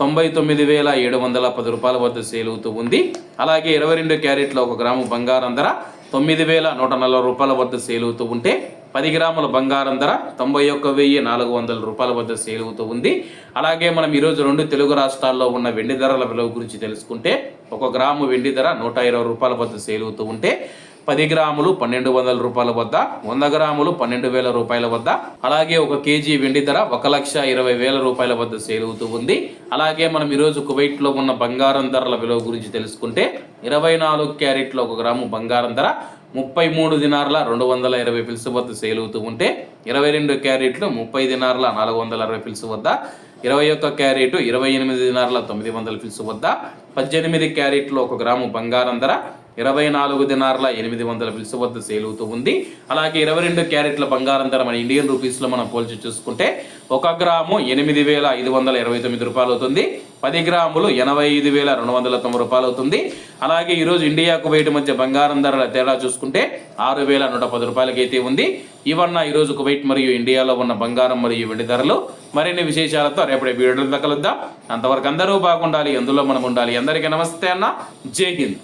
తొంభై తొమ్మిది వేల ఏడు వందల పది రూపాయల వద్ద సేల్ అవుతూ ఉంది. అలాగే ఇరవై రెండు క్యారెట్ల ఒక గ్రాము బంగారం ధర తొమ్మిది వేల నూట నలభై రూపాయల వద్ద సేల్ అవుతూ ఉంటే పది గ్రాముల బంగారం ధర తొంభై ఒక్క వెయ్యి నాలుగు వందల రూపాయల వద్ద సేల్ అవుతూ ఉంది. అలాగే మనం ఈరోజు రెండు తెలుగు రాష్ట్రాల్లో ఉన్న వెండి ధరల విలువ గురించి తెలుసుకుంటే ఒక గ్రాము వెండి ధర నూట ఇరవై రూపాయల వద్ద సేల్ అవుతూ ఉంటే పది గ్రాములు పన్నెండు వందల రూపాయల వద్ద వంద గ్రాములు పన్నెండు వేల రూపాయల వద్ద. అలాగే ఒక కేజీ వెండి ధర ఒక లక్ష ఇరవై వేల రూపాయల వద్ద సేల్ అవుతూ ఉంది. అలాగే మనం ఈరోజు కువైట్లో ఉన్న బంగారం ధరల విలువ గురించి తెలుసుకుంటే ఇరవై నాలుగు క్యారెట్ల ఒక గ్రాము బంగారం ధర ముప్పై మూడు దినార్ల రెండు వందల ఇరవై పిల్స్ వద్ద సేల్ అవుతూ ఉంటే ఇరవై రెండు క్యారెట్లు ముప్పై దినార్ల నాలుగు వందల అరవై పిల్స్ వద్ద ఇరవై ఒక్క క్యారెట్ ఇరవై ఎనిమిది దినార్ల తొమ్మిది వందల పిలుసు వద్ద పద్దెనిమిది క్యారెట్లు ఒక గ్రాము బంగారం ధర ఇరవై నాలుగు దినార్ల ఎనిమిది వందల పిలుసు వద్ద సేల్ అవుతూ ఉంది. అలాగే ఇరవై రెండు క్యారెట్ల బంగారం ధర మన ఇండియన్ రూపీస్లో మనం పోల్చి చూసుకుంటే ఒక గ్రాము ఎనిమిది వేల ఐదు వందల ఇరవై తొమ్మిది రూపాయలు అవుతుంది. పది గ్రాములు ఎనభై ఐదు వేల రెండు వందల తొమ్మిది రూపాయలు అవుతుంది. అలాగే ఈరోజు ఇండియాకు బయట మధ్య బంగారం ధరల తేడా చూసుకుంటే ఆరు వేల నూట పది రూపాయలకి అయితే ఉంది. ఇవన్న ఈరోజు కువైట్ మరియు ఇండియాలో ఉన్న బంగారం మరియు వెండి ధరలు. మరిన్ని విశేషాలతో రేపటి వీడియోలు కలుద్దాం అంతవరకు అందరూ బాగుండాలి అందులో మనం ఉండాలి. అందరికీ నమస్తే అన్న. జై హింద్.